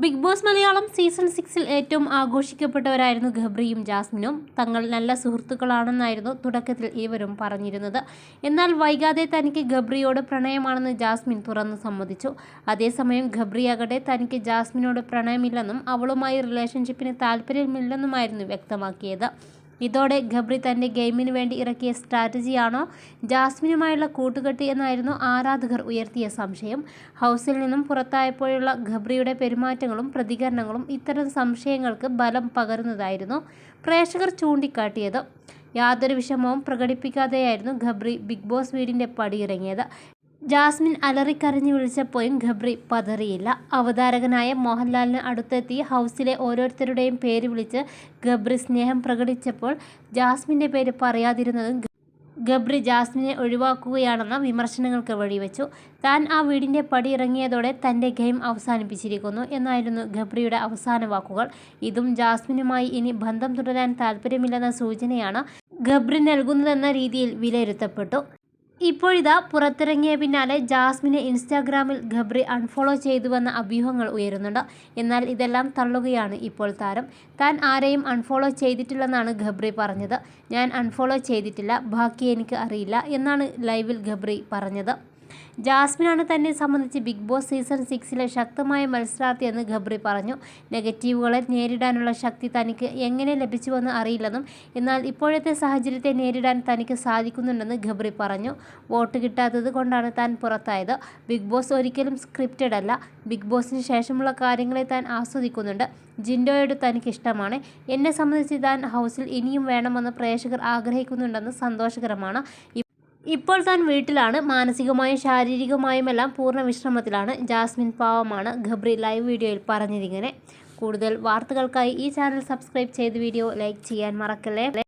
Big boss Malayalam season സിക്സിൽ ഏറ്റവും ആഘോഷിക്കപ്പെട്ടവരായിരുന്നു ഗബ്രിയും ജാസ്മിനും. തങ്ങൾ നല്ല സുഹൃത്തുക്കളാണെന്നായിരുന്നു തുടക്കത്തിൽ ഇവരും പറഞ്ഞിരുന്നത്. എന്നാൽ വൈകാതെ തനിക്ക് ഗബ്രിയോട് പ്രണയമാണെന്ന് ജാസ്മിൻ തുറന്നു സമ്മതിച്ചു. അതേസമയം ഗബ്രിയാകട്ടെ തനിക്ക് ജാസ്മിനോട് പ്രണയമില്ലെന്നും അവളുമായി റിലേഷൻഷിപ്പിന് താല്പര്യമില്ലെന്നുമായിരുന്നു വ്യക്തമാക്കിയത്. ഇതോടെ ഗബ്രി തന്റെ ഗെയിമിന് വേണ്ടി ഇറക്കിയ സ്ട്രാറ്റജിയാണോ? ജാസ്മിനുമായുള്ള കൂട്ടുകെട്ട് എന്നായിരുന്നു ആരാധകർ ഉയർത്തിയ സംശയം. ഹൗസിൽ നിന്നും പുറത്തായപ്പോഴുള്ള ഗബ്രിയുടെ പെരുമാറ്റങ്ങളും പ്രതികരണങ്ങളും ഇത്തരം സംശയങ്ങൾക്ക് ബലം പകരുന്നതായിരുന്നു പ്രേക്ഷകർ ചൂണ്ടിക്കാട്ടിയത്. യാതൊരു വിഷമവും പ്രകടിപ്പിക്കാതെയായിരുന്നു ഖബ്രി ബിഗ് ബോസ് വീടിന്റെ പടിയിറങ്ങിയത്. ജാസ്മിൻ അലറിക്കരഞ്ഞു വിളിച്ചപ്പോഴും ഖബ്രി പതറിയില്ല. അവതാരകനായ മോഹൻലാലിന് അടുത്തെത്തി ഹൗസിലെ ഓരോരുത്തരുടെയും പേര് വിളിച്ച് ഖബ്രി സ്നേഹം പ്രകടിച്ചപ്പോൾ ജാസ്മിന്റെ പേര് പറയാതിരുന്നതും ഗബ്രി ജാസ്മിനെ ഒഴിവാക്കുകയാണെന്ന വിമർശനങ്ങൾക്ക് വഴിവെച്ചു. താൻ ആ വീടിന്റെ പടി ഇറങ്ങിയതോടെ തന്റെ ഗെയിം അവസാനിപ്പിച്ചിരിക്കുന്നു എന്നായിരുന്നു ഗബ്രിയുടെ അവസാന വാക്കുകൾ. ഇതും ജാസ്മിനുമായി ഇനി ബന്ധം തുടരാൻ താല്പര്യമില്ലെന്ന സൂചനയാണ് ഗബ്രി നൽകുന്നതെന്ന രീതിയിൽ വിലയിരുത്തപ്പെട്ടു. ഇപ്പോഴിതാ പുറത്തിറങ്ങിയ പിന്നാലെ ജാസ്മിനെ ഇൻസ്റ്റാഗ്രാമിൽ ഗബ്രി അൺഫോളോ ചെയ്തുവെന്ന അഭ്യൂഹങ്ങൾ ഉയരുന്നുണ്ട്. എന്നാൽ ഇതെല്ലാം തള്ളുകയാണ് ഇപ്പോൾ താരം. താൻ ആരെയും അൺഫോളോ ചെയ്തിട്ടില്ലെന്നാണ് ഗബ്രി പറഞ്ഞത്. ഞാൻ അൺഫോളോ ചെയ്തിട്ടില്ല ബാക്കി എനിക്ക് അറിയില്ല എന്നാണ് ലൈവിൽ ഗബ്രി പറഞ്ഞത്. ജാസ്മിനാണ് തന്നെ സംബന്ധിച്ച് ബിഗ് ബോസ് സീസൺ സിക്സിലെ ശക്തമായ മത്സരാർത്ഥിയെന്ന് ഗബ്രി പറഞ്ഞു. നെഗറ്റീവുകളെ നേരിടാനുള്ള ശക്തി തനിക്ക് എങ്ങനെ ലഭിച്ചുവെന്ന് അറിയില്ലെന്നും എന്നാൽ ഇപ്പോഴത്തെ സാഹചര്യത്തെ നേരിടാൻ തനിക്ക് സാധിക്കുന്നുണ്ടെന്ന് ഗബ്രി പറഞ്ഞു. വോട്ട് കിട്ടാത്തത് കൊണ്ടാണ് താൻ പുറത്തായത്. ബിഗ് ബോസ് ഒരിക്കലും സ്ക്രിപ്റ്റഡ് അല്ല. ബിഗ് ബോസിന് ശേഷമുള്ള കാര്യങ്ങളെ താൻ ആസ്വദിക്കുന്നുണ്ട്. ജിൻഡോയോട് തനിക്ക് ഇഷ്ടമാണ്. എന്നെ സംബന്ധിച്ച് താൻ ഹൗസിൽ ഇനിയും വേണമെന്ന് പ്രേക്ഷകർ ആഗ്രഹിക്കുന്നുണ്ടെന്ന് സന്തോഷകരമാണ്. ഇപ്പോൾ താൻ വീട്ടിലാണ്. മാനസികമായും ശാരീരികമായും എല്ലാം പൂർണ വിശ്രമത്തിലാണ്. ജാസ്മിൻ പാവമാണ്. ഖബ്രി ലൈവ് വീഡിയോയിൽ പറഞ്ഞതിങ്ങനെ കൂടുതൽ വാർത്തകൾക്കായി ഈ ചാനൽ സബ്സ്ക്രൈബ് ചെയ്ത് വീഡിയോ ലൈക്ക് ചെയ്യാൻ മറക്കല്ലേ?